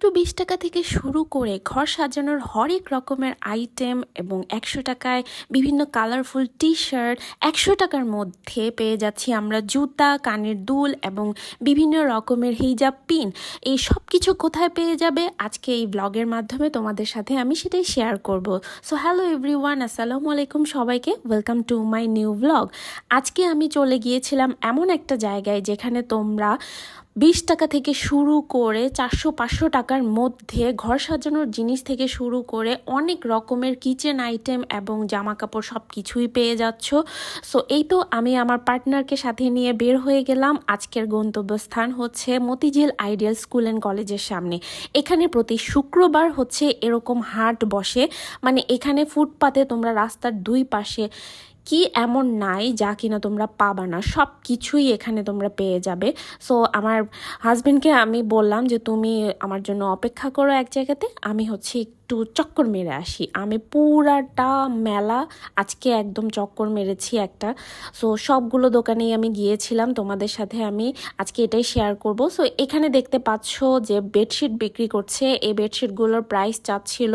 মাত্র বিশ টাকা থেকে শুরু করে ঘর সাজানোর হরেক রকমের আইটেম এবং একশো টাকায় বিভিন্ন কালারফুল টি শার্ট একশো টাকার মধ্যে পেয়ে যাচ্ছি আমরা জুতা, কানের দুল এবং বিভিন্ন রকমের হিজাব পিন এই সব কিছু কোথায় পেয়ে যাবে? আজকে এই ব্লগের মাধ্যমে তোমাদের সাথে আমি সেটাই শেয়ার করব। সো হ্যালো এভরিওয়ান আসসালামু আলাইকুম সবাইকে। Welcome to my new blog আজকে আমি চলে গিয়েছিলাম এমন একটা জায়গায় যেখানে তোমরা বিশ টাকা থেকে শুরু করে চারশো পাঁচশো টাকার মধ্যে ঘর সাজানোর জিনিস থেকে শুরু করে অনেক রকমের কিচেন আইটেম এবং জামা কাপড় সব কিছুই পেয়ে যাচ্ছ। সো এই তো আমি আমার পার্টনারকে সাথে নিয়ে বের হয়ে গেলাম। আজকের গন্তব্যস্থান হচ্ছে মতিঝিল আইডিয়াল স্কুল অ্যান্ড কলেজের সামনে। এখানে প্রতি শুক্রবার হচ্ছে এরকম হাট বসে। মানে এখানে ফুটপাতে তোমরা রাস্তার দুই পাশে কি এমন নাই যা কিনা তোমরা পাবা না। সব কিছুই এখানে তোমরা পেয়ে যাবে। সো আমার হাজব্যান্ডকে আমি বললাম যে, তুমি আমার জন্য অপেক্ষা করো এক জায়গাতে। আমি হচ্ছে একটু চক্কর মেরে আসি। আমি পুরাটা মেলা, আজকে একদম চক্কর মেরেছি একটা। সো সবগুলো দোকানেই আমি গিয়েছিলাম, তোমাদের সাথে আমি আজকে এটাই শেয়ার করব। সো এখানে দেখতে পাচ্ছ যে বেডশিট বিক্রি করছে। এই বেডশিটগুলোর প্রাইস চাচ্ছিল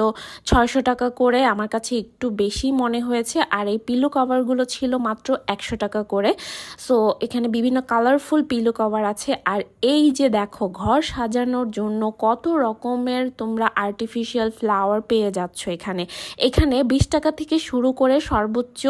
ছয়শো টাকা করে, আমার কাছে একটু বেশি মনে হয়েছে। আর এই পিলো কভারগুলো ছিল মাত্র একশো টাকা করে। সো এখানে বিভিন্ন কালারফুল পিলো কভার আছে। আর এই যে দেখো, ঘর সাজানোর জন্য কত রকমের তোমরা আর্টিফিশিয়াল ফ্লাওয়ার ফ্লাওয়ার পেয়ে যাচ্ছ এখানে। এখানে বিশ টাকা থেকে শুরু করে সর্বোচ্চ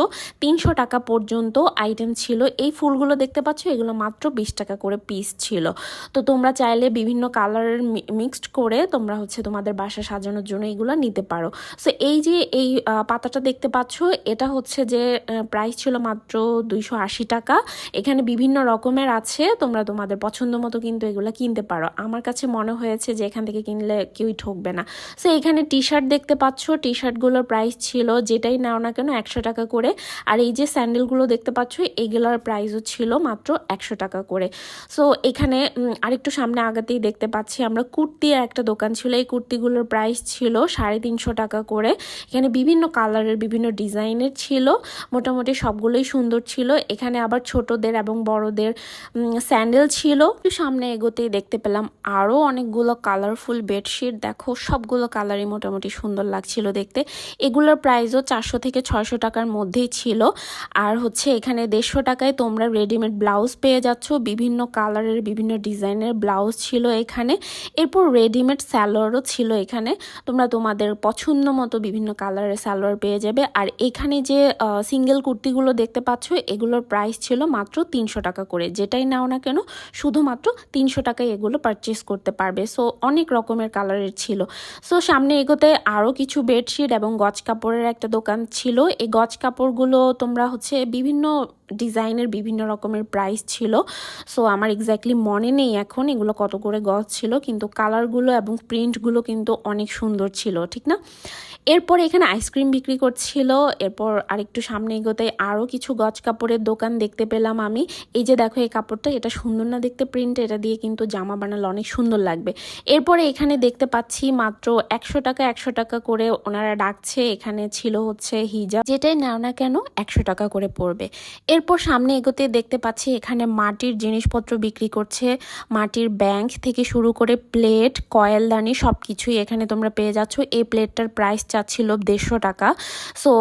তিনশো টাকা পর্যন্ত আইটেম ছিল। এই ফুলগুলো দেখতে পাচ্ছ, এগুলো মাত্র বিশ টাকা করে পিস ছিল। তো তোমরা চাইলে বিভিন্ন কালারের মিক্সড করে তোমরা হচ্ছে তোমাদের বাসা সাজানোর জন্য এগুলো নিতে পারো। সো এই যে এই পাতাটা দেখতে পাচ্ছ, এটা হচ্ছে যে প্রাইস ছিল মাত্র দুইশো আশি টাকা। এখানে বিভিন্ন রকমের আছে, তোমরা তোমাদের পছন্দ মতো কিন্তু এগুলো কিনতে পারো। আমার কাছে মনে হয়েছে যে এখান থেকে কিনলে কেউই ঠকবে না। সো এখানে টি শার্ট দেখতে পাচ্ছ? টি শার্টগুলোর প্রাইস ছিল যেটাই নাও না কেন একশো টাকা করে। আর এই যে স্যান্ডেলগুলো দেখতে পাচ্ছ, এগুলোর প্রাইসও ছিল মাত্র একশো টাকা করে। সো এখানে আরেকটু সামনে আগাতেই দেখতে পাচ্ছি আমরা কুর্তির একটা দোকান ছিল। এই কুর্তিগুলোর প্রাইস ছিল সাড়ে তিনশো টাকা করে। এখানে বিভিন্ন কালারের বিভিন্ন ডিজাইনের ছিল। মোটামুটি সবগুলোই সুন্দর ছিল। এখানে আবার ছোটদের এবং বড়দের স্যান্ডেল ছিল। একটু সামনে এগোতেই দেখতে পেলাম আরও অনেকগুলো কালারফুল বেডশিট দেখো, সবগুলো কালারই মোটামুটি মোটামুটি সুন্দর লাগছিল দেখতে। এগুলোর প্রাইসও চারশো থেকে ছয়শো টাকার মধ্যেই ছিল। আর হচ্ছে এখানে দেড়শো টাকায় তোমরা রেডিমেড ব্লাউজ পেয়ে যাচ্ছ। বিভিন্ন কালারের বিভিন্ন ডিজাইনের ব্লাউজ ছিল এখানে। এরপর রেডিমেড স্যালোয়ারও ছিল এখানে। তোমরা তোমাদের পছন্দ মতো বিভিন্ন কালারের স্যালোয়ার পেয়ে যাবে। আর এখানে যে সিঙ্গেল কুর্তিগুলো দেখতে পাচ্ছ, এগুলোর প্রাইস ছিল মাত্র তিনশো টাকা করে। যেটাই নাও না কেন, শুধুমাত্র তিনশো টাকায় এগুলো পারচেস করতে পারবে। সো অনেক রকমের কালারের ছিল। সো সামনে এগোতে সাথে আরও কিছু বেডশিট এবং গজ কাপড়ের একটা দোকান ছিল। এই গজ কাপড়গুলো তোমরা হচ্ছে বিভিন্ন ডিজাইনের বিভিন্ন রকমের প্রাইস ছিল। সো আমার এক্স্যাক্টলি মনে নেই এখন এগুলো কত করে গজ ছিল, কিন্তু কালারগুলো এবং প্রিন্টগুলো কিন্তু অনেক সুন্দর ছিল, ঠিক না? এরপর এখানে আইসক্রিম বিক্রি করছিল। এরপর আরেকটু সামনে এগোতে আরও কিছু গজ কাপড়ের দোকান দেখতে পেলাম আমি। এই যে দেখো এই কাপড়টা, এটা সুন্দর না দেখতে প্রিন্ট এটা দিয়ে কিন্তু জামা বানালে অনেক সুন্দর লাগবে। এরপরে এখানে দেখতে পাচ্ছি মাত্র একশো টাকা একশো টাকা করে ওনারা ডাকছে এখানে ছিল হচ্ছে হিজাব যেটাই নাও না কেন একশো টাকা করে পড়বে। এরপর সামনে এগোতে দেখতে পাচ্ছি এখানে মাটির জিনিসপত্র বিক্রি করছে। মাটির ব্যাংক থেকে শুরু করে প্লেট কয়েলদানি সব কিছুই এখানে তোমরা পেয়ে যাচ্ছ। এই প্লেটটার প্রাইস চাচ্ছিল দেড়শো টাকা। সো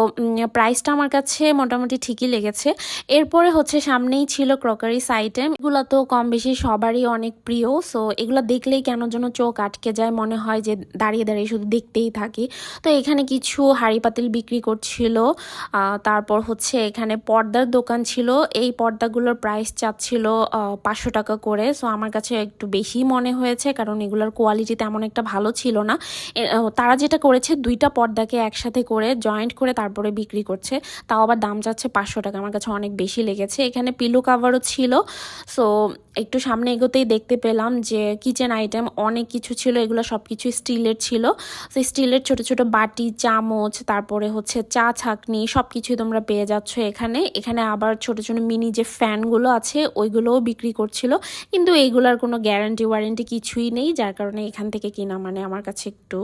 প্রাইসটা আমার কাছে মোটামুটি ঠিকই লেগেছে। এরপরে হচ্ছে সামনেই ছিল ক্রকারিস আইটেম এগুলো তো কম বেশি সবারই অনেক প্রিয়। সো এগুলো দেখলেই কেন যেন চোখ আটকে যায়, মনে হয় যে দাঁড়িয়ে দাঁড়িয়ে শুধু দেখতেই থাকি। তো এখানে কিছু হাড়ি পাতিল বিক্রি করছিল। তারপর হচ্ছে এখানে পর্দার দোকান ছিল। এই পর্দাগুলোর প্রাইস চাচ্ছিল পাঁচশো টাকা করে। সো আমার কাছে একটু বেশি মনে হয়েছে, কারণ এগুলোর কোয়ালিটি তেমন একটা ভালো ছিল না। তারা যেটা করেছে, দুইটা পর্দাকে একসাথে করে জয়েন্ট করে তারপরে বিক্রি করছে। তাও আবার দাম যাচ্ছে পাঁচশো টাকা, আমার কাছে অনেক বেশি লেগেছে। এখানে পিলো কাভারও ছিল। সো একটু সামনে এগোতেই দেখতে পেলাম যে কিচেন আইটেম অনেক কিছু ছিল, এগুলো সব কিছু স্টিলের ছিল। সেই স্টিলের ছোট ছোট বাটি, চামচ, তারপরে হচ্ছে চা ছাকনি সব কিছুই তোমরা পেয়ে যাচ্ছ এখানে। এখানে আবার ছোট ছোট মিনি যে ফ্যানগুলো আছে, ওইগুলোও বিক্রি করছিল। কিন্তু এইগুলোর কোনো গ্যারান্টি ওয়ারেন্টি কিছুই নেই, যার কারণে এখান থেকে কিনা মানে আমার কাছে একটু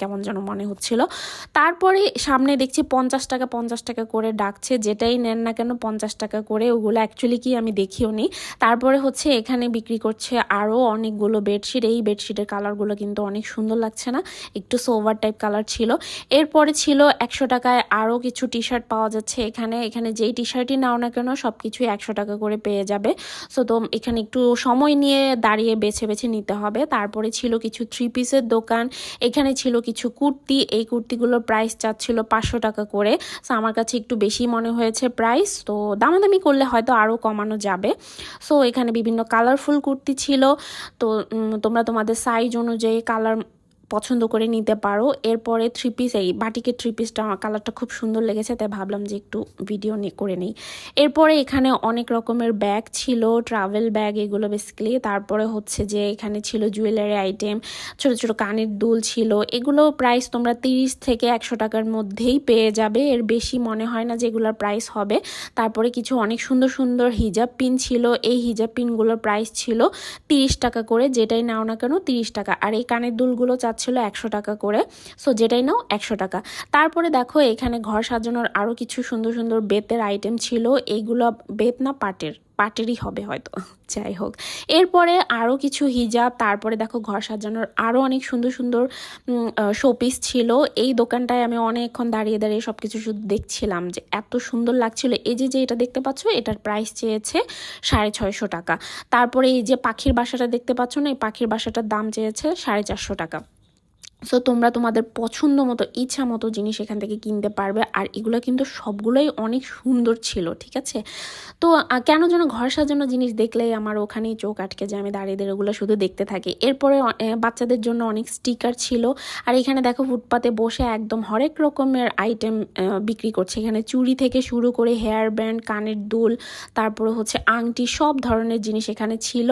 কেমন যেন মনে হচ্ছিল। তারপরে সামনে দেখছি পঞ্চাশ টাকা পঞ্চাশ টাকা করে ডাকছে, যেটাই নেন না কেন পঞ্চাশ টাকা করে, ওগুলো অ্যাকচুয়ালি কি আমি দেখিও নি। তারপরে হচ্ছে এখানে বিক্রি করছে আরও অনেকগুলো বেডশিট এই বেডশিটের কালারগুলো কিন্তু অনেক সুন্দর লাগছে না, একটু সোভার টাইপ কালার ছিল। এরপরে ছিল একশো টাকায় আরও কিছু টি শার্ট পাওয়া যাচ্ছে এখানে এখানে যেই টি শার্টই নাও না কেন সব কিছুই একশো টাকা করে পেয়ে যাবে। সো তো এখানে একটু সময় নিয়ে দাঁড়িয়ে বেছে বেছে নিতে হবে। তারপরে ছিল কিছু থ্রি পিসের দোকান, এখানে ছিল কিছু কুর্তি, এই কুর্তিগুলোর প্রাইস চাচ্ছিল পাঁচশো টাকা করে। সো আমার কাছে একটু বেশি মনে হয়েছে প্রাইস তো দামাদামি করলে হয়তো আরও কমানো যাবে। সো এখানে বিভিন্ন কালারফুল কুর্তি ছিল। তো তোমরা তোমাদের সাইজ অনুযায়ী কালার পছন্দ করে নিতে পারো। এরপরে থ্রি পিস এই বাটিকের থ্রি পিসটা কালারটা খুব সুন্দর লেগেছে, তাই ভাবলাম যে একটু ভিডিও করে নিই। এরপরে এখানে অনেক রকমের ব্যাগ ছিল ট্রাভেল ব্যাগ এগুলো বেসিক্যালি তারপরে হচ্ছে যে এখানে ছিল জুয়েলারি আইটেম ছোট ছোট কানের দুল ছিল। এগুলো প্রাইস তোমরা তিরিশ থেকে একশো টাকার মধ্যেই পেয়ে যাবে। এর বেশি মনে হয় না যে এগুলোর প্রাইস হবে। তারপরে কিছু অনেক সুন্দর সুন্দর হিজাব পিন ছিল। এই হিজাব পিনগুলোর প্রাইস ছিল তিরিশ টাকা করে। যেটাই নাও না কেন তিরিশ টাকা। আর এই কানের দুলগুলো চাচ্ছিল একশো টাকা করে। সো যেটাই নাও, একশো টাকা। তারপরে দেখো, এখানে ঘর সাজানোর আরও কিছু সুন্দর সুন্দর বেতের আইটেম ছিল। এইগুলো বেত না, পাটের। পাটেরই হবে হয়তো। যাই হোক। এরপরে আরও কিছু হিজাব। তারপরে দেখো, ঘর সাজানোর আরও অনেক সুন্দর সুন্দর শোপিস ছিল। এই দোকানটায় আমি অনেকক্ষণ দাঁড়িয়ে দাঁড়িয়ে সব কিছু শুধু দেখছিলাম যে এত সুন্দর লাগছিল। এই যে যে এটা দেখতে পাচ্ছ, এটার প্রাইস চেয়েছে সাড়ে ছয়শো টাকা। তারপরে এই যে পাখির বাসাটা দেখতে পাচ্ছ না, এই পাখির বাসাটার দাম চেয়েছে সাড়ে চারশো টাকা। সো তোমরা তোমাদের পছন্দ মতো ইচ্ছা মতো জিনিস এখান থেকে কিনতে পারবে। আর এগুলো কিন্তু সবগুলোই অনেক সুন্দর ছিল, ঠিক আছে? তো কেন যেন ঘর সাজানো জিনিস দেখলেই আমার ওখানেই চোখ আটকে যায়, আমি দাঁড়িয়ে ওগুলো শুধু দেখতে থাকি। এরপরে বাচ্চাদের জন্য অনেক স্টিকার ছিল। আর এখানে দেখো, ফুটপাতে বসে একদম হরেক রকমের আইটেম বিক্রি করছে। এখানে চুড়ি থেকে শুরু করে হেয়ার ব্যান্ড কানের দুল, তারপরে হচ্ছে আংটি, সব ধরনের জিনিস এখানে ছিল।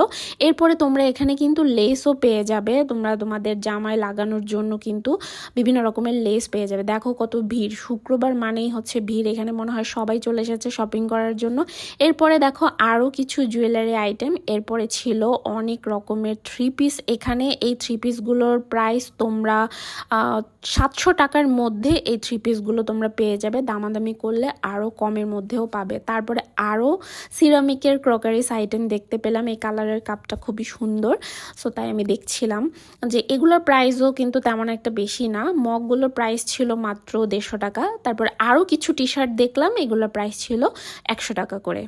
এরপরে তোমরা এখানে কিন্তু লেসও পেয়ে যাবে। তোমরা তোমাদের জামায় লাগানোর জন্য কিন্তু বিভিন্ন রকমের লেস পেয়ে যাবে। দেখো কত ভিড়। শুক্রবার মানেই হচ্ছে ভিড়। এখানে মনে হয় সবাই চলে এসেছে শপিং করার জন্য। এরপরে দেখো আরও কিছু জুয়েলারি আইটেম এরপরে ছিল অনেক রকমের থ্রি পিস এখানে এই থ্রি পিসগুলোর প্রাইস তোমরা সাতশো টাকার মধ্যে এই থ্রি পিসগুলো তোমরা পেয়ে যাবে। দামাদামি করলে আরও কমের মধ্যেও পাবে। তারপরে আরও সিরামিকের ক্রকারিস আইটেম দেখতে পেলাম, এই কালারের কাপটা খুবই সুন্দর। সো তাই আমি দেখছিলাম যে এগুলোর প্রাইসও কিন্তু তেমন একটা বেশি না। মগগুলোর প্রাইস ছিল মাত্র দেড়শো টাকা। তারপর আরও কিছু টি শার্ট দেখলাম, এগুলোর প্রাইস ছিল একশো টাকা করে।